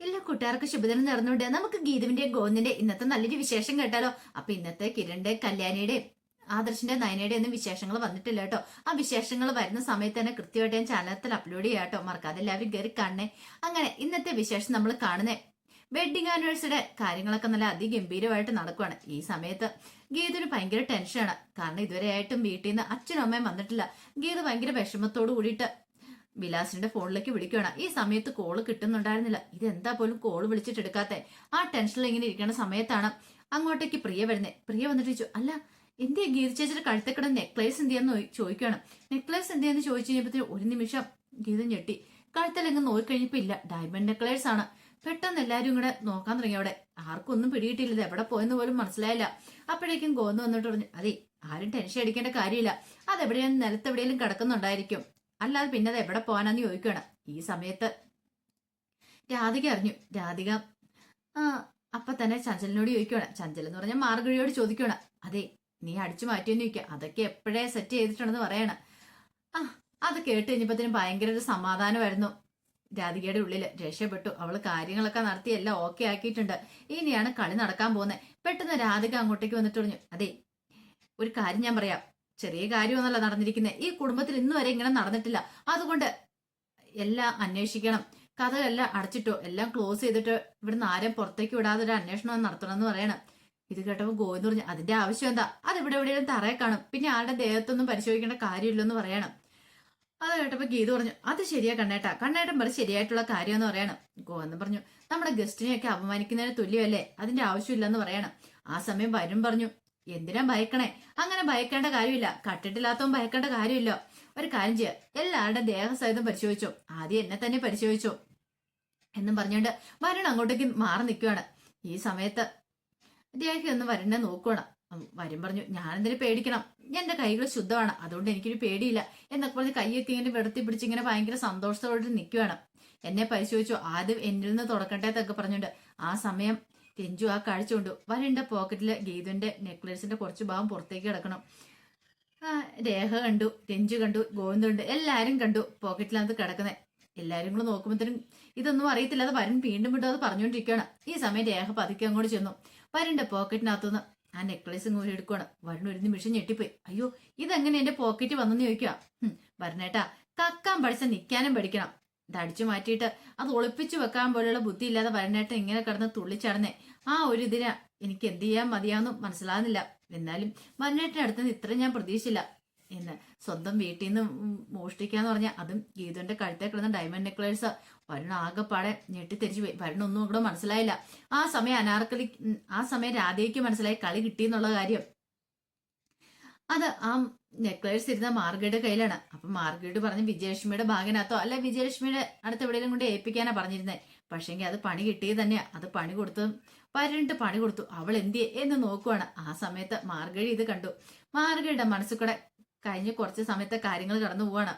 ഇല്ല കൂട്ടുകാർക്ക് ശുഭദിനം നേർന്നുകൊണ്ട് നമുക്ക് ഗീതുവിന്റെ ഗോവിന്ദിന്റെ ഇന്നത്തെ നല്ലൊരു വിശേഷം കേട്ടാലോ? അപ്പൊ ഇന്നത്തെ കിരണിന്റെ കല്യാണിയുടെ ആദർശിന്റെ നയനയുടെ ഒന്നും വിശേഷങ്ങൾ വന്നിട്ടില്ല കേട്ടോ. ആ വിശേഷങ്ങൾ വരുന്ന സമയത്ത് തന്നെ കൃത്യമായിട്ട് ഞാൻ ചാനലത്തിൽ അപ്ലോഡ് ചെയ്യാം കേട്ടോ. മറക്കാതെ എല്ലാവരും കയറി കാണണേ. അങ്ങനെ ഇന്നത്തെ വിശേഷം നമ്മൾ കാണുന്നേ. വെഡിങ് ആനിവേഴ്സറിയുടെ കാര്യങ്ങളൊക്കെ നല്ല അതിഗംഭീരമായിട്ട് നടക്കുവാണ്. ഈ സമയത്ത് ഗീതൊരു ഭയങ്കര ടെൻഷനാണ് കാരണം ഇതുവരെയായിട്ടും വീട്ടിൽ നിന്ന് അച്ഛനും അമ്മയും വന്നിട്ടില്ല. ഗീത് ഭയങ്കര വിഷമത്തോട് കൂടിയിട്ട് വിലാസിന്റെ ഫോണിലേക്ക് വിളിക്കുകയാണ്. ഈ സമയത്ത് കോൾ കിട്ടുന്നുണ്ടായിരുന്നില്ല. എന്താ പോലും കോൾ വിളിച്ചിട്ട് എടുക്കാത്തെ? ആ ടെൻഷനിൽ ഇങ്ങനെ ഇരിക്കുന്ന സമയത്താണ് അങ്ങോട്ടേക്ക് പ്രിയ വരുന്നത് പ്രിയ വന്നിട്ട് ചോദിച്ചു അല്ല എന്തിയാ ഗീത ചേച്ചിയുടെ കഴുത്തക്കട നെക്ലേസ് എന്തിയെന്ന് ചോദിക്കുകയാണ്. നെക്ലേസ് എന്തിയെന്ന് ചോദിച്ചു കഴിഞ്ഞപ്പോൾ ഒരു നിമിഷം ഗീത ഞെട്ടി. കഴുത്തലെങ്ങ് നോക്കിക്കഴിഞ്ഞപ്പോ ഇല്ല ഡയമണ്ട് നെക്ലേസ് ആണ്. പെട്ടെന്ന് എല്ലാരും കൂടെ നോക്കാൻ തുടങ്ങി അവിടെ. ആർക്കും ഒന്നും പിടിയിട്ടില്ല എവിടെ പോയെന്ന് പോലും മനസ്സിലായില്ല. അപ്പോഴേക്കും ഗോന്ന് വന്നിട്ട് പറഞ്ഞു അതെ ആരും ടെൻഷൻ അടിക്കേണ്ട കാര്യമില്ല. അതെവിടെയാണ് നിലത്തെവിടെയെങ്കിലും കിടക്കുന്നുണ്ടായിരിക്കും. അല്ലാതെ പിന്നെ അത് എവിടെ പോകാനാന്ന് ചോദിക്കുകയാണ് ഈ സമയത്ത് രാധിക അറിഞ്ഞു. രാധിക അപ്പൊ തന്നെ ചഞ്ചലിനോട് ചോദിക്കണം ചഞ്ചൽ എന്ന് പറഞ്ഞാൽ മാർഗഴിയോട് ചോദിക്കണം അതെ നീ അടിച്ചു മാറ്റിയെന്ന് ചോദിക്കുക അതൊക്കെ എപ്പോഴേ സെറ്റ് ചെയ്തിട്ടുണ്ടെന്ന് പറയണം. ആ അത് കേട്ട് കഴിഞ്ഞപ്പോഴത്തേനും ഭയങ്കര ഒരു സമാധാനമായിരുന്നു രാധികയുടെ ഉള്ളിൽ രക്ഷപ്പെട്ടു. അവൾ കാര്യങ്ങളൊക്കെ നടത്തി എല്ലാം ഓക്കെ ആക്കിയിട്ടുണ്ട്. ഇനിയാണ് കളി നടക്കാൻ പോകുന്നത്. പെട്ടെന്ന് രാധിക അങ്ങോട്ടേക്ക് വന്നിട്ട് പറഞ്ഞു അതെ ഒരു കാര്യം ഞാൻ പറയാം. ചെറിയ കാര്യമൊന്നല്ല നടന്നിരിക്കുന്നത് ഈ കുടുംബത്തിൽ ഇന്ന് വരെ ഇങ്ങനെ നടന്നിട്ടില്ല. അതുകൊണ്ട് എല്ലാം അന്വേഷിക്കണം. കഥകളെല്ലാം അടച്ചിട്ടോ എല്ലാം ക്ലോസ് ചെയ്തിട്ട് ഇവിടുന്ന് ആരും പുറത്തേക്ക് വിടാതെ ഒരു അന്വേഷണം നടത്തണം എന്ന് പറയണം. ഇത് കേട്ടപ്പോൾ ഗോവിന്ദ് പറഞ്ഞു അതിന്റെ ആവശ്യം എന്താ? അത് ഇവിടെ എവിടെയും തറയെ കാണും. പിന്നെ ആളുടെ ദേഹത്തൊന്നും പരിശോധിക്കേണ്ട കാര്യമില്ലെന്ന് പറയണം. അത് കേട്ടപ്പോൾ ഗീത പറഞ്ഞു അത് ശരിയാ കണ്ണേട്ടാ. കണ്ണേട്ടൻ പറ ശരിയായിട്ടുള്ള കാര്യം എന്ന് പറയണം. ഗോവിന്ദ് പറഞ്ഞു നമ്മുടെ ഗസ്റ്റിനെയൊക്കെ അപമാനിക്കുന്നതിന് തുല്യമല്ലേ? അതിന്റെ ആവശ്യമില്ലെന്ന് പറയണം. ആ സമയം വരും പറഞ്ഞു എന്തിനാ ഭയക്കണേ? അങ്ങനെ ഭയക്കേണ്ട കാര്യമില്ല. കട്ടിട്ടില്ലാത്തവൻ ഭയക്കേണ്ട കാര്യമില്ല. ഒരു കാര്യം ചെയ്യുക എല്ലാവരുടെ ദേഹസഹിതം പരിശോധിച്ചു. ആദ്യം എന്നെ തന്നെ പരിശോധിച്ചു. എന്നും പറഞ്ഞുകൊണ്ട് വരുൺ അങ്ങോട്ടേക്ക് മാറി നിൽക്കുകയാണ്. ഈ സമയത്ത് ദേഹയൊന്ന് വരുണ്ണെ നോക്കുകയാണ്. ഉം, വരും പറഞ്ഞു ഞാനെന്തിനു പേടിക്കണം? എന്റെ കൈകൾ ശുദ്ധമാണ്. അതുകൊണ്ട് എനിക്കൊരു പേടിയില്ല. എന്നൊക്കെ പറഞ്ഞ് കൈയൊക്കെ ഇങ്ങനെ വെടുത്തി പിടിച്ച് ഇങ്ങനെ ഭയങ്കര സന്തോഷത്തോടെ നിൽക്കുകയാണ്. എന്നെ പരിശോധിച്ചു. ആദ്യം എന്നിൽ നിന്ന് തുടക്കട്ടെ എന്നൊക്കെ പറഞ്ഞുകൊണ്ട് ആ സമയം രഞ്ജു ആ കാഴ്ച കൊണ്ടു വരണ്ട പോക്കറ്റിലെ ഗീതുവിന്റെ നെക്ലേസിന്റെ കുറച്ച് ഭാഗം പുറത്തേക്ക് കിടക്കണം. രേഖ കണ്ടു രഞ്ജു കണ്ടു ഗോവിന്ദ് കണ്ടു എല്ലാരും കണ്ടു പോക്കറ്റിലാണ് കിടക്കുന്നത് എല്ലാരും കൂടെ നോക്കുമ്പോഴത്തേനും ഇതൊന്നും അറിയത്തില്ല. അത് വരൻ വീണ്ടും വീണ്ടും അത് പറഞ്ഞുകൊണ്ടിരിക്കുകയാണ്. ഈ സമയം രേഖ പതുക്കെ അങ്ങോട്ട് ചെന്നു. വരണ്ട പോക്കറ്റിനകത്തുനിന്ന് ആ നെക്ലേസ് ഇങ്ങോട്ട് എടുക്കുകയാണ് വരുൺ ഒരു നിമിഷം ഞെട്ടിപ്പോയി. അയ്യോ ഇതെങ്ങനെ എന്റെ പോക്കറ്റ് വന്നെന്ന് ചോദിക്കുക വരണേട്ടാ കക്കാൻ പഠിച്ച നിൽക്കാനും പഠിക്കണം. ഇത് അടിച്ചു മാറ്റിയിട്ട് അത് ഒളിപ്പിച്ചു വെക്കാൻ പോലെയുള്ള ബുദ്ധി ഇല്ലാതെ വരണേട്ടൻ ഇങ്ങനെ കിടന്ന് തുള്ളിച്ചടന്നേ. ആ ഒരു ഇതിന് എനിക്ക് എന്ത് ചെയ്യാൻ മതിയാന്നും മനസ്സിലാകുന്നില്ല. എന്നാലും വരണേട്ടന്റെ അടുത്ത് നിന്ന് ഇത്ര ഞാൻ പ്രതീക്ഷിച്ചില്ല എന്ന്. സ്വന്തം വീട്ടിൽ നിന്ന് മോഷ്ടിക്കാന്ന് പറഞ്ഞാൽ അതും ഗീതുവിന്റെ കഴുത്തെ കിടന്ന ഡയമണ്ട് നെക്ലേഴ്സ് വരുണ ആകെപ്പാടെ ഞെട്ടിത്തെരിച്ചു പോയി. വരുണ ഒന്നും കൂടെ മനസ്സിലായില്ല. ആ സമയം അനാർക്കലി ആ സമയം രാധയ്ക്ക് മനസ്സിലായി കളി കിട്ടിയെന്നുള്ള കാര്യം. അത് ആ നെക്ലേഴ്സ് ഇരുന്ന മാർഗയുടെ കയ്യിലാണ്. അപ്പൊ മാർഗയുടെ പറഞ്ഞ് വിജയലക്ഷ്മിയുടെ ഭാഗനകത്തോ അല്ല വിജയലക്ഷ്മിയുടെ അടുത്ത് എവിടെയെങ്കിലും കൊണ്ട് ഏൽപ്പിക്കാനാ പറഞ്ഞിരുന്നത് പക്ഷെങ്കിൽ അത് പണി കിട്ടിയത് തന്നെയാ. അത് പണി കൊടുത്തു വരണ്ട് പണി കൊടുത്തു. അവൾ എന്ത് എന്ന് നോക്കുവാണ്. ആ സമയത്ത് മാർഗഴി ഇത് കണ്ടു. മാർഗഴിയുടെ മനസ്സിൽ കൂടെ കഴിഞ്ഞ കുറച്ച് സമയത്തെ കാര്യങ്ങൾ കടന്നു പോവാണ്.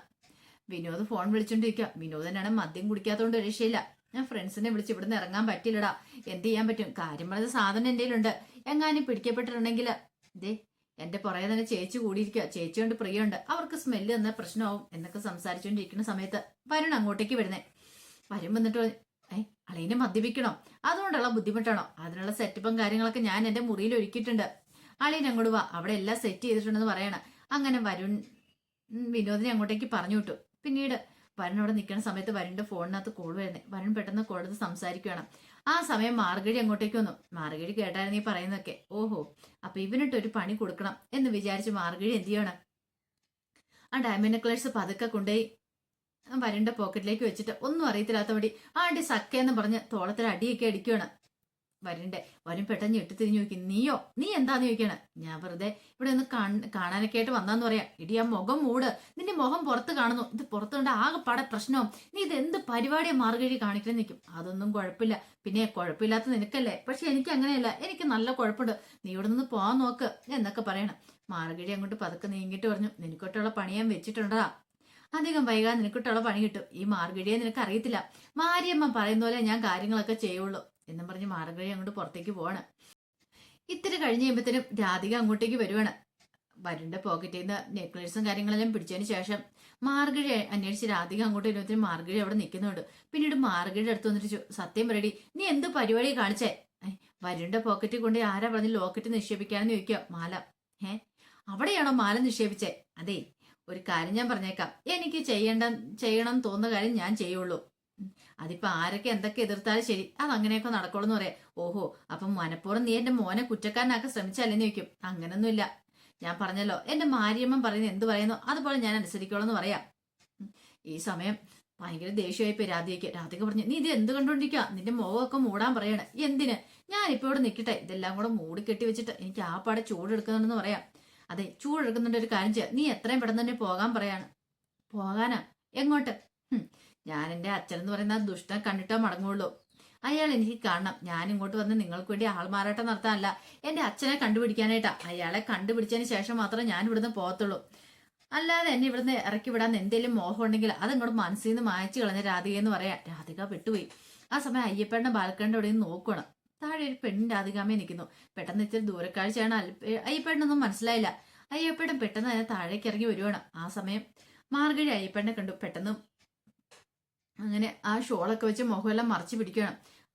വിനോദ് ഫോൺ വിളിച്ചോണ്ടിരിക്കുക വിനോദനാണ് മദ്യം കുടിക്കാത്തതുകൊണ്ട് രക്ഷയില്ല. ഞാൻ ഫ്രണ്ട്സിനെ വിളിച്ച് ഇവിടുന്ന് ഇറങ്ങാൻ പറ്റില്ലടാ. എന്ത് ചെയ്യാൻ പറ്റും? കാര്യം പറഞ്ഞ സാധനം എന്റെ ഉണ്ട് എങ്ങാനും പിടിക്കപ്പെട്ടിട്ടുണ്ടെങ്കിൽ ദേ എന്റെ പുറകെ തന്നെ ചേച്ചി കൂടിയിരിക്കുക ചേച്ചിയുണ്ട് പ്രിയുണ്ട് അവർക്ക് സ്മെല്ല് തന്ന പ്രശ്നമാവും എന്നൊക്കെ സംസാരിച്ചുകൊണ്ടിരിക്കുന്ന സമയത്ത് വരുൺ അങ്ങോട്ടേക്ക് വരുന്നേ. വരും വന്നിട്ട് അളീനെ മദ്യപിക്കണോ. അതുകൊണ്ടുള്ള ബുദ്ധിമുട്ടാണോ. അതിനുള്ള സെറ്റപ്പും കാര്യങ്ങളൊക്കെ ഞാൻ എന്റെ മുറിയിൽ ഒരുക്കിയിട്ടുണ്ട്. അളീൻ അങ്ങോട്ട് വാ. അവിടെ എല്ലാം സെറ്റ് ചെയ്തിട്ടുണ്ടെന്ന് പറയണം. അങ്ങനെ വരുൺ വിനോദിനെ അങ്ങോട്ടേക്ക് പറഞ്ഞു വിട്ടു. പിന്നീട് വരുൺ അവിടെ നിൽക്കുന്ന സമയത്ത് വരുണിന്റെ ഫോണിനകത്ത് കോൾ വരുന്നേ. വരുൺ പെട്ടെന്ന് കോൾ എടുത്ത് സംസാരിക്കുകയാണ് ആ സമയം മാർഗഴി അങ്ങോട്ടേക്ക് വന്നു. മാർഗഴി കേട്ടായിരുന്നു ഈ പറയുന്നതൊക്കെ. ഓഹോ അപ്പൊ ഇവനിട്ട് ഒരു പണി കൊടുക്കണം എന്ന് വിചാരിച്ച് മാർഗഴി എന്ത് ചെയ്യണം? ആ ഡയമണ്ട് നെക്ലേഴ്സ് പതുക്കെ കൊണ്ടുപോയി വരണ്ട പോക്കറ്റിലേക്ക് വെച്ചിട്ട് ഒന്നും അറിയത്തില്ലാത്തപടി ആ ആണ്ടി സക്കേന്ന് പറഞ്ഞ് തോളത്തിൽ അടിയൊക്കെ അടിക്കുകയാണ് വരണ്ടേ വരും പെട്ടെന്ന് ഇട്ട് തിരിഞ്ഞു നോക്കി. നീയോ? നീ എന്താന്ന് ചോദിക്കാണ്? ഞാൻ വെറുതെ ഇവിടെ ഒന്ന് കാണ്- കാണാനൊക്കെ ആയിട്ട് വന്നാന്ന് പറയാം. ഇടി ആ മുഖം മൂട്. നിന്റെ മുഖം പുറത്ത് കാണുന്നു. ഇത് പുറത്ത് ആകെ ആകെപ്പാടെ പ്രശ്നവും. നീ ഇത് എന്ത് പരിപാടിയെ മാർഗഴി കാണിക്കണം? നിൽക്കും അതൊന്നും കുഴപ്പമില്ല. പിന്നെ കുഴപ്പമില്ലാത്ത നിനക്കല്ലേ? പക്ഷെ എനിക്ക് അങ്ങനെയല്ല. എനിക്ക് നല്ല കുഴപ്പമുണ്ട്. നീ ഇവിടെ നിന്ന് പോവാൻ നോക്ക് എന്നൊക്കെ പറയണം. മാർഗഴി അങ്ങോട്ട് പതുക്കെ നീങ്ങിട്ട് പറഞ്ഞു. നിനക്കൊട്ടുള്ള പണി ഞാൻ വെച്ചിട്ടുണ്ടടാ. അധികം വൈകാതെ നിനക്കൊട്ടുള്ള പണി കിട്ടും. ഈ മാർഗഴിയെ നിനക്ക് അറിയത്തില്ല മാരിയമ്മ പറയുന്ന പോലെ ഞാൻ കാര്യങ്ങളൊക്കെ ചെയ്യുള്ളൂ എന്നും പറഞ്ഞ് മാർഗഴി അങ്ങോട്ട് പുറത്തേക്ക് പോവാണ്. ഇത്തിരി കഴിഞ്ഞ് കഴിയുമ്പത്തേനും രാധിക അങ്ങോട്ടേക്ക് വരുവാണ്. വരുന്ന പോക്കറ്റിൽ നിന്ന് നെക്ലേസും കാര്യങ്ങളെല്ലാം പിടിച്ചതിന് ശേഷം മാർഗഴി അന്വേഷിച്ച് രാധിക അങ്ങോട്ട് വരുമ്പോഴത്തേനും മാർഗഴി അവിടെ നിൽക്കുന്നുണ്ട്. പിന്നീട് മാർഗഴിയുടെ അടുത്ത് വന്നിട്ട് സത്യം പറയടി നീ എന്ത് പരിപാടി കാണിച്ചേ? വരുണ്ട പോക്കറ്റിൽ കൊണ്ട് ആരാ പറഞ്ഞ് ലോക്കറ്റ് നിക്ഷേപിക്കാന്ന് ചോദിക്കുക മാല. ഏ അവിടെയാണോ മാല നിക്ഷേപിച്ചേ? അതെ ഒരു കാര്യം ഞാൻ പറഞ്ഞേക്കാം. എനിക്ക് ചെയ്യേണ്ട ചെയ്യണം എന്ന് തോന്നുന്ന കാര്യം ഞാൻ ചെയ്യുള്ളൂ. അതിപ്പോ ആരൊക്കെ എന്തൊക്കെ എതിർത്താലും ശരി അത് അങ്ങനെയൊക്കെ നടക്കുള്ളൂ എന്ന് പറയാം. ഓഹോ അപ്പം മനഃപൂർവം നീ എന്റെ മോനെ കുറ്റക്കാരനാക്കാൻ ശ്രമിച്ചല്ലെന്ന് ചോദിക്കും. അങ്ങനൊന്നുമില്ല. ഞാൻ പറഞ്ഞല്ലോ എന്റെ മാരിയമ്മൻ പറയുന്നത് എന്ത് പറയുന്നു അതുപോലെ ഞാൻ അനുസരിക്കോളൂ എന്ന് പറയാം. ഈ സമയം ഭയങ്കര ദേഷ്യമായി പോയി രാധികയ്ക്ക്. രാധിക പറഞ്ഞു നീ ഇത് എന്ത് കണ്ടുകൊണ്ടിരിക്കുക നിന്റെ മുഖമൊക്കെ മൂടാൻ പറയണേ. എന്തിന്? ഞാനിപ്പോ ഇവിടെ നിൽക്കട്ടെ ഇതെല്ലാം കൂടെ മൂടി കെട്ടി വെച്ചിട്ട് എനിക്ക് ആ പാടെ ചൂടെടുക്കുന്നുണ്ടെന്ന് പറയാം. അതെ ചൂടെടുക്കുന്നുണ്ട് ഒരു കാര്യം ചെയ്യാം. നീ എത്രയും പെട്ടെന്ന് തന്നെ പോകാൻ പറയാണ്. പോകാനാ? എങ്ങോട്ട്? ഞാൻ എന്റെ അച്ഛൻ എന്ന് പറയുന്ന ആ ദുഷ്ടനെ കണ്ടിട്ടോ മടങ്ങുള്ളൂ. അയാൾ എനിക്ക് കാണണം. ഞാൻ ഇങ്ങോട്ട് വന്ന് നിങ്ങൾക്ക് വേണ്ടി ആൾമാറാട്ടം നടത്താനല്ല. എന്റെ അച്ഛനെ കണ്ടുപിടിക്കാനായിട്ടാ. അയാളെ കണ്ടുപിടിച്ചതിന് ശേഷം മാത്രമേ ഞാൻ ഇവിടുന്ന് പോകത്തുള്ളൂ. അല്ലാതെ എന്നെ ഇവിടുന്ന് ഇറക്കി വിടാൻ എന്തെങ്കിലും മോഹം ഉണ്ടെങ്കിൽ ഇങ്ങോട്ട് മനസ്സിൽ നിന്ന് മായച്ചു കളഞ്ഞ രാധിക എന്ന് പറയാം. രാധിക പെട്ടുപോയി ആ സമയം അയ്യപ്പന്റെ ബാൽക്കണിന്റെ അവിടെ നിന്ന് നോക്കണം. താഴെ ഒരു പെണ്ണിന്റെ രാധികാമേ നിൽക്കുന്നു പെട്ടെന്ന് ഇത്തിരി ദൂരക്കാഴ്ചയാണ്. അയ്യപ്പേട്ടനൊന്നും മനസ്സിലായില്ല. അയ്യപ്പേട്ടൻ പെട്ടെന്ന് തന്നെ താഴേക്ക് ഇറങ്ങി വരുവാണ്. ആ സമയം മാർഗഴി അയ്യപ്പേട്ടനെ കണ്ടു. പെട്ടെന്ന് അങ്ങനെ ആ ഷോളൊക്കെ വെച്ച് മുഖമെല്ലാം മറച്ചു പിടിക്കണം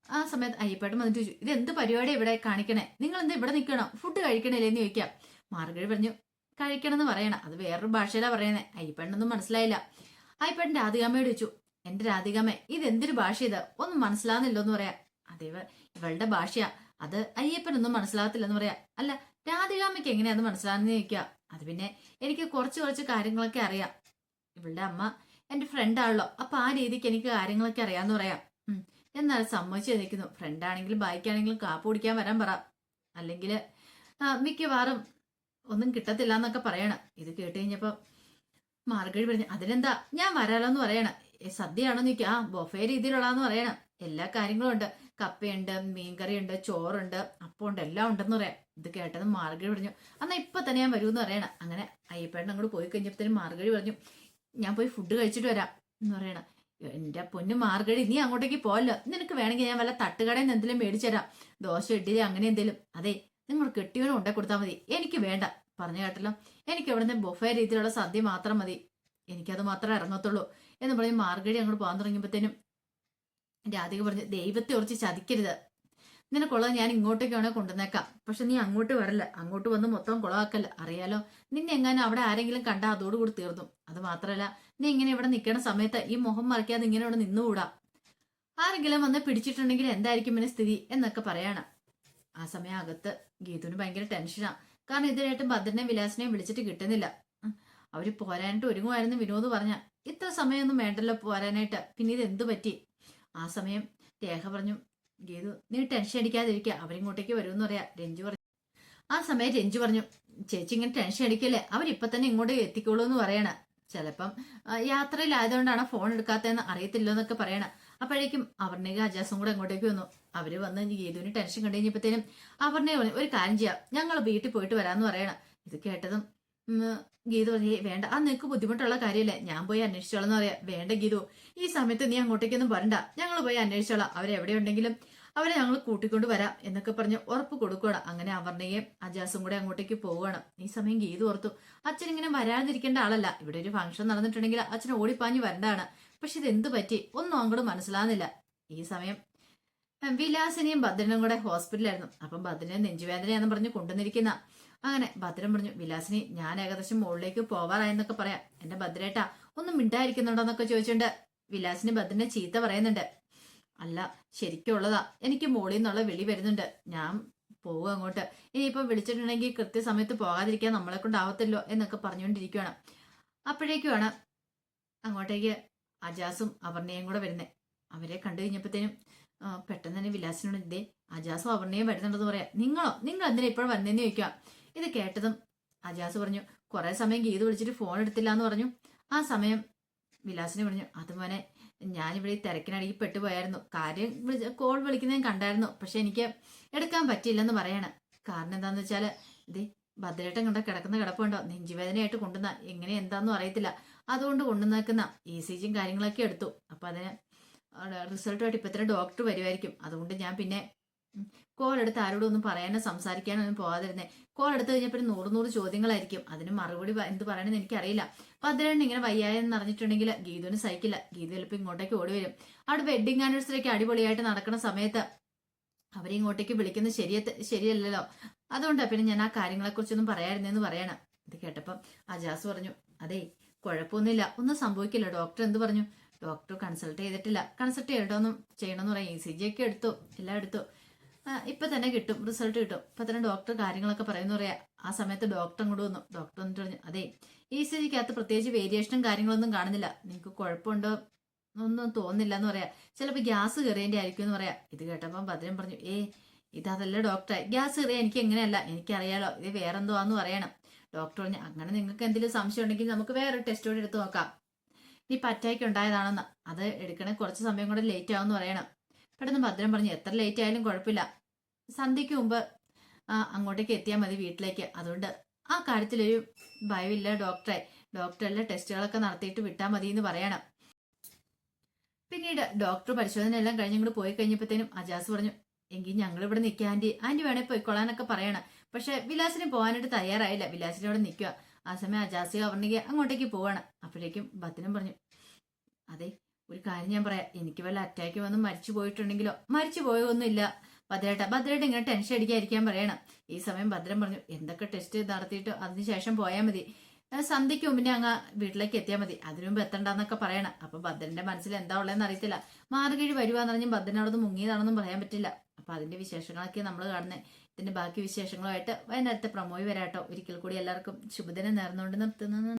ആ സമയത്ത് അയ്യപ്പേട്ടൻ വന്നിട്ട് ചോദിച്ചു ഇത് എന്ത് പരിപാടി ഇവിടെ കാണിക്കണേ? നിങ്ങൾ എന്താ ഇവിടെ നിൽക്കണം? ഫുഡ് കഴിക്കണില്ലേ എന്ന് ചോദിക്കാം. മാർഗഴി പറഞ്ഞു കഴിക്കണമെന്ന് പറയണം. അത് വേറൊരു ഭാഷയിലാണ് പറയുന്നത് അയ്യപ്പേട്ടനൊന്നും മനസ്സിലായില്ല. അയ്യപ്പേട്ടൻ രാധികാമ്മയോട് ചോദിച്ചു എന്റെ രാധികാമ്മ ഇത് എന്തൊരു ഭാഷ ഇത്? ഒന്നും മനസ്സിലാകുന്നില്ലോ എന്ന് പറയാം. അത് ഇവ ഇവളുടെ ഭാഷയാ. അത് അയ്യപ്പനൊന്നും മനസ്സിലാകത്തില്ലെന്ന് പറയാ. അല്ല രാധികാമ്മയ്ക്ക് എങ്ങനെയാന്ന് മനസ്സിലാകുന്ന ചോദിക്കുക അത് പിന്നെ എനിക്ക് കുറച്ച് കുറച്ച് കാര്യങ്ങളൊക്കെ അറിയാം. ഇവളുടെ അമ്മ എന്റെ ഫ്രണ്ട് ആണല്ലോ. അപ്പൊ ആ രീതിക്ക് എനിക്ക് കാര്യങ്ങളൊക്കെ അറിയാന്ന് പറയാം. എന്നാൽ സമ്മതിച്ചു നിൽക്കുന്നു ഫ്രണ്ട് ആണെങ്കിലും ബൈക്കാണെങ്കിലും കാപ്പ് കുടിക്കാൻ വരാൻ പറ. അല്ലെങ്കിൽ മിക്കവാറും ഒന്നും കിട്ടത്തില്ല എന്നൊക്കെ പറയണം. ഇത് കേട്ട് കഴിഞ്ഞപ്പോ മാർഗഴി പറഞ്ഞു അതിനെന്താ? ഞാൻ വരാലോ എന്ന് പറയണം. ഏ, സദ്യയാണോ നിൽക്കുക ആ ബൊഫേ രീതിയിലുള്ളതെന്ന് പറയണം. എല്ലാ കാര്യങ്ങളും ഉണ്ട്. കപ്പയുണ്ട് മീൻകറിയുണ്ട് ചോറുണ്ട് അപ്പമുണ്ട് എല്ലാം ഉണ്ടെന്ന് പറയാം. ഇത് കേട്ടത് മാർഗഴി പറഞ്ഞു. എന്നാ ഇപ്പൊ തന്നെ ഞാൻ വരുമെന്ന് പറയണം. അങ്ങനെ അയ്യപ്പേട്ടൻ അങ്ങോട്ട് പോയി കഴിഞ്ഞപ്പോഴത്തേനും മാർഗഴി പറഞ്ഞു ഞാൻ പോയി ഫുഡ് കഴിച്ചിട്ട് വരാം എന്ന് പറയണം. എന്റെ പൊന്നു മാർഗഴി നീ അങ്ങോട്ടേക്ക് പോകല്ലോ നിനക്ക് വേണമെങ്കിൽ ഞാൻ വല്ല തട്ടുകടയിൽ നിന്ന് എന്തെങ്കിലും മേടിച്ചുതരാം ദോശ ഇഡ്ഡലി അങ്ങനെ എന്തെങ്കിലും. അതെ നിങ്ങൾ കെട്ടിയവനും ഉണ്ടെ കൊടുത്താൽ മതി. എനിക്ക് വേണ്ട പറഞ്ഞു കേട്ടല്ലോ. എനിക്ക് അവിടുന്ന് ബൊഫേ രീതിയിലുള്ള സദ്യ മാത്രം മതി. എനിക്കത് മാത്രമേ ഇറങ്ങത്തുള്ളൂ എന്ന് പറഞ്ഞ് മാർഗഴി അങ്ങോട്ട് പോകാൻ തുടങ്ങിയപ്പോഴത്തേനും രാധിക പറഞ്ഞു ദൈവത്തെ ഉറച്ച് ചതിക്കരുത്. നിനക്കുള്ളത് ഞാൻ ഇങ്ങോട്ടേക്ക് വേണേ കൊണ്ടുവന്നേക്കാം. പക്ഷെ നീ അങ്ങോട്ട് വരല്ല. അങ്ങോട്ട് വന്ന് മൊത്തം കുളമാക്കല്ല അറിയാലോ നിന്നെ എങ്ങാനും അവിടെ ആരെങ്കിലും കണ്ടാൽ അതോടുകൂടി തീർന്നു. അത് മാത്രമല്ല നീ ഇങ്ങനെ ഇവിടെ നിൽക്കുന്ന സമയത്ത് ഈ മുഖം മറയ്ക്കാതെ ഇങ്ങനെ ഇവിടെ നിന്നുകൂടാ? ആരെങ്കിലും വന്ന് പിടിച്ചിട്ടുണ്ടെങ്കിൽ എന്തായിരിക്കും പിന്നെ സ്ഥിതി? എന്നൊക്കെ പറയാണ്. ആ സമയം അകത്ത് ഗീതുവിന് ഭയങ്കര ടെൻഷനാ. കാരണം ഇതിനായിട്ടും ഭദ്രനെ വിലാസിനെയും വിളിച്ചിട്ട് കിട്ടുന്നില്ല. അവർ പോരാനായിട്ട് ഒരുങ്ങുമായിരുന്നു വിനോദ് പറഞ്ഞ. ഇത്ര സമയമൊന്നും വേണ്ടല്ലോ പോരാനായിട്ട്. പിന്നെ ഇത് എന്തു പറ്റി? ആ സമയം രേഖ പറഞ്ഞു ഗീതു നീ ടെൻഷൻ അടിക്കാതിരിക്കുക അവരിങ്ങോട്ടേക്ക് വരുമെന്ന് പറയാ രഞ്ജു പറഞ്ഞു. ആ സമയം രഞ്ജു പറഞ്ഞു ചേച്ചി ഇങ്ങനെ ടെൻഷൻ അടിക്കല്ലേ അവരിപ്പം തന്നെ ഇങ്ങോട്ട് എത്തിക്കോളൂ എന്ന് പറയണ. ചിലപ്പം യാത്രയിലായതുകൊണ്ടാണ് ഫോൺ എടുക്കാത്തതെന്ന് അറിയത്തില്ലോ എന്നൊക്കെ പറയണ. അപ്പോഴേക്കും അവർണയും അജാസും കൂടെ അങ്ങോട്ടേക്ക് വന്നു. അവർ വന്ന് ഗീതുവിന് ടെൻഷൻ കണ്ടു കഴിഞ്ഞപ്പോഴത്തേനും അവർണയെ പറഞ്ഞു ഒരു കാര്യം ചെയ്യാം ഞങ്ങൾ വീട്ടിൽ പോയിട്ട് വരാമെന്ന് പറയണം. ഇത് കേട്ടതും ഗീതു പറഞ്ഞു വേണ്ട. ആ നിനക്ക് ബുദ്ധിമുട്ടുള്ള കാര്യമല്ലേ. ഞാൻ പോയി അന്വേഷിച്ചോളാം എന്ന് പറയാം. വേണ്ട ഗീതു. ഈ സമയത്ത് നീ അങ്ങോട്ടേക്കൊന്നും വരണ്ട. ഞങ്ങൾ പോയി അന്വേഷിച്ചോളാം. അവരെവിടെയുണ്ടെങ്കിലും അവരെ ഞങ്ങൾ കൂട്ടിക്കൊണ്ട് വരാം എന്നൊക്കെ പറഞ്ഞ് ഉറപ്പ് കൊടുക്കണം അങ്ങനെ അവർണയും അജാസും കൂടെ അങ്ങോട്ടേക്ക് പോവുകയാണ്. ഈ സമയം ഗീതു ഓർത്തു അച്ഛൻ ഇങ്ങനെ വരാതിരിക്കേണ്ട ആളല്ല. ഇവിടെ ഒരു ഫംഗ്ഷൻ നടന്നിട്ടുണ്ടെങ്കിൽ അച്ഛൻ ഓടിപ്പാഞ്ഞ് വരണ്ടാണ്. പക്ഷെ ഇത് എന്ത് പറ്റി? ഒന്നും അങ്ങോട്ട് മനസ്സിലാകുന്നില്ല ഈ സമയം വിലാസിനിയും ഭദ്രനും കൂടെ ഹോസ്പിറ്റലായിരുന്നു അപ്പം ഭദ്രനെ നെഞ്ചുവേദനയാണെന്ന് പറഞ്ഞ് കൊണ്ടുവന്നിരിക്കുന്ന അങ്ങനെ ഭദ്രൻ പറഞ്ഞു വിലാസിനി ഞാൻ ഏകദേശം മുകളിലേക്ക് പോവാറായെന്നൊക്കെ പറയാം. എന്റെ ഭദ്രേട്ടാ ഒന്നും മിണ്ടായിരിക്കുന്നുണ്ടോന്നൊക്കെ ചോദിച്ചുകൊണ്ട് വിലാസിനി ഭദ്രനെ ചീത്ത പറയുന്നുണ്ട്. അല്ല ശരിക്കുള്ളതാ എനിക്ക് മുകളിൽ നിന്നുള്ള വിളി വരുന്നുണ്ട്. ഞാൻ പോകും അങ്ങോട്ട്. ഇനിയിപ്പോ വിളിച്ചിട്ടുണ്ടെങ്കിൽ കൃത്യസമയത്ത് പോകാതിരിക്കാൻ നമ്മളെ കൊണ്ടാവത്തില്ലോ എന്നൊക്കെ പറഞ്ഞുകൊണ്ടിരിക്കുകയാണ് അപ്പോഴേക്കുമാണ് അങ്ങോട്ടേക്ക് അജാസും അവർണയും കൂടെ വരുന്നത് അവരെ കണ്ടു കഴിഞ്ഞപ്പോഴത്തേനും പെട്ടെന്ന് തന്നെ വിലാസിനോട് ഇതേ അജാസും അവർണയും വരുന്നുണ്ടെന്ന് പറയാം. നിങ്ങളോ? നിങ്ങൾ എന്തിനാ ഇപ്പോഴും വന്നേന്ന് ചോദിക്കാം ഇത് കേട്ടതും അജാസ് പറഞ്ഞു കുറെ സമയം ഗീത് വിളിച്ചിട്ട് ഫോൺ എടുത്തില്ല എന്ന് പറഞ്ഞു. ആ സമയം വിലാസിനെ പറഞ്ഞു അത് മോനെ ഞാനിവിടെ ഈ തിരക്കിനടിയിൽ പെട്ടുപോയായിരുന്നു. കാര്യം കോൾ വിളിക്കുന്നതും കണ്ടായിരുന്നു. പക്ഷെ എനിക്ക് എടുക്കാൻ പറ്റിയില്ലെന്ന് പറയാണ്. കാരണം എന്താന്ന് വെച്ചാൽ ഇത് ഭദ്രേട്ടൻ കണ്ട കിടക്കുന്ന കിടപ്പുണ്ടോ? നെഞ്ചുവേദനയായിട്ട് കൊണ്ടുവന്ന. എങ്ങനെ എന്താന്നും അറിയത്തില്ല. അതുകൊണ്ട് കൊണ്ടുവന്നേക്കുന്ന ഇ സി ജിയും കാര്യങ്ങളൊക്കെ എടുത്തു. അപ്പൊ അതിന് റിസൾട്ടുമായിട്ട് ഇപ്പൊ ഡോക്ടർ വരുമായിരിക്കും അതുകൊണ്ട് ഞാൻ പിന്നെ കോൾ എടുത്ത് ആരോടും ഒന്നും പറയാനോ സംസാരിക്കാനോ ഒന്നും പോകാതിരുന്നേ. കോൾ എടുത്ത് കഴിഞ്ഞപ്പോൾ നൂറ് നൂറ് ചോദ്യങ്ങളായിരിക്കും. അതിന് മറുപടി എന്ത് പറയണമെന്ന് എനിക്കറിയില്ല. അപ്പൊ അതിലാണ് ഇങ്ങനെ വയ്യായെന്ന് അറിഞ്ഞിട്ടുണ്ടെങ്കിൽ ഗീതുവിന് സഹിക്കില്ല. ഗീതു ചിലപ്പോൾ ഇങ്ങോട്ടേക്ക് ഓടി വരും. അവിടെ വെഡിങ് ആനിവേഴ്സറി ഒക്കെ അടിപൊളിയായിട്ട് നടക്കുന്ന സമയത്ത് അവരെ ഇങ്ങോട്ടേക്ക് വിളിക്കുന്നത് ശരിയ ശരിയല്ലല്ലോ. അതുകൊണ്ടാണ് പിന്നെ ഞാൻ ആ കാര്യങ്ങളെക്കുറിച്ചൊന്നും പറയായിരുന്നെന്ന് പറയണം. ഇത് കേട്ടപ്പം അജാസ് പറഞ്ഞു അതെ കുഴപ്പമൊന്നുമില്ല. ഒന്നും സംഭവിക്കില്ല. ഡോക്ടർ എന്ത് പറഞ്ഞു? ഡോക്ടർ കൺസൾട്ട് ചെയ്തിട്ടില്ല. കൺസൾട്ട് ചെയ്യണമെന്നും ചെയ്യണമെന്ന് പറയാം ഇ സി ജി ഒക്കെ എടുത്തു. എല്ലാം എടുത്തു. ഇപ്പൊ തന്നെ കിട്ടും. റിസൾട്ട് കിട്ടും. ഇപ്പൊ തന്നെ ഡോക്ടർ കാര്യങ്ങളൊക്കെ പറയുന്നു. പറയാ ആ സമയത്ത് ഡോക്ടർ അങ്ങോട്ട് വന്നു. ഡോക്ടർ വന്നിട്ട് പറഞ്ഞു അതെ ഈ സ്ഥിതിക്കകത്ത് പ്രത്യേകിച്ച് വേരിയേഷനും കാര്യങ്ങളൊന്നും കാണുന്നില്ല. നിങ്ങൾക്ക് കുഴപ്പമുണ്ടോ? ഒന്നും തോന്നില്ല എന്ന് പറയാ. ചിലപ്പോൾ ഗ്യാസ് കയറിയതിന്റെ ആയിരിക്കും എന്ന് പറയാ. ഇത് കേട്ടപ്പം ഭദ്രൻ പറഞ്ഞു ഏ ഇത് അതല്ല ഡോക്ടറെ ഗ്യാസ് കയറിയ എനിക്ക് എങ്ങനെയല്ല? എനിക്കറിയാലോ ഇത് വേറെന്തോ ആന്ന് പറയണം. ഡോക്ടർ പറഞ്ഞു അങ്ങനെ നിങ്ങൾക്ക് എന്തെങ്കിലും സംശയം ഉണ്ടെങ്കിൽ നമുക്ക് വേറെ ടെസ്റ്റ് കൂടി എടുത്ത് നോക്കാം. ഇനി പറ്റായ്ക്ക് ഉണ്ടായതാണെന്ന്. അത് എടുക്കണേ കുറച്ച് സമയം കൂടെ ലേറ്റ് ആവുമെന്ന് പറയണം. പെട്ടെന്ന് ഭദ്രൻ പറഞ്ഞു എത്ര ലേറ്റ് ആയാലും കുഴപ്പമില്ല. സന്ധ്യയ്ക്ക് മുമ്പ് അങ്ങോട്ടേക്ക് എത്തിയാൽ മതി വീട്ടിലേക്ക്. അതുകൊണ്ട് ആ കാര്യത്തിലൊരു ഭയമില്ല ഡോക്ടറെ. ഡോക്ടറെല്ലാം ടെസ്റ്റുകളൊക്കെ നടത്തിയിട്ട് വിട്ടാൽ മതി എന്ന് പറയണം. പിന്നീട് ഡോക്ടർ പരിശോധന എല്ലാം കഴിഞ്ഞ് പോയി കഴിഞ്ഞപ്പോഴത്തേനും അജാസ് പറഞ്ഞു എങ്കിൽ ഞങ്ങൾ ഇവിടെ നിൽക്കുക ആന്റി ആന്റി വേണേ പോയിക്കൊള്ളാനൊക്കെ പറയണം. പക്ഷെ വിലാസിന് പോകാനായിട്ട് തയ്യാറായില്ല. വിലാസിന് അവിടെ നിൽക്കുക ആ സമയം അജാസ് പറഞ്ഞെങ്കിൽ അങ്ങോട്ടേക്ക് പോവാണ്. അപ്പോഴേക്കും ബത്തിനും പറഞ്ഞു അതെ ഒരു കാര്യം ഞാൻ പറയാം. എനിക്ക് വല്ല അറ്റാക്ക് വന്ന് മരിച്ചു പോയിട്ടുണ്ടെങ്കിലോ? മരിച്ചു പോയൊന്നുമില്ല. ഭദ്രേട്ട ഭദ്രേട്ട ഇങ്ങനെ ടെൻഷൻ അടിക്കാതിരിക്കാൻ പറയണം. ഈ സമയം ഭദ്രൻ പറഞ്ഞു എന്തൊക്കെ ടെസ്റ്റ് നടത്തിയിട്ട് അതിനുശേഷം പോയാൽ മതി. സന്ധ്യയ്ക്ക് മുമ്പിനെ അങ്ങ് വീട്ടിലേക്ക് എത്തിയാൽ മതി. അതിനു മുമ്പ് എത്തണ്ടെന്നൊക്കെ പറയണം. അപ്പൊ ഭദ്രന്റെ മനസ്സിൽ എന്താ ഉള്ളതെന്ന് അറിയത്തില്ല. മാർഗഴി വരുവാന്ന് പറഞ്ഞു നിന്ന് മുങ്ങിയതാണെന്നും പറയാൻ പറ്റില്ല. അപ്പൊ അതിന്റെ വിശേഷങ്ങളൊക്കെ നമ്മൾ കാണുന്നത് ഇതിന്റെ ബാക്കി വിശേഷങ്ങളുമായിട്ട് വൈകുന്നേരത്തെ പ്രമോയി വരാട്ടോ. ഒരിക്കൽ കൂടി എല്ലാവർക്കും ശുഭദിനം നേർന്നുകൊണ്ട് നിർത്തുന്നു.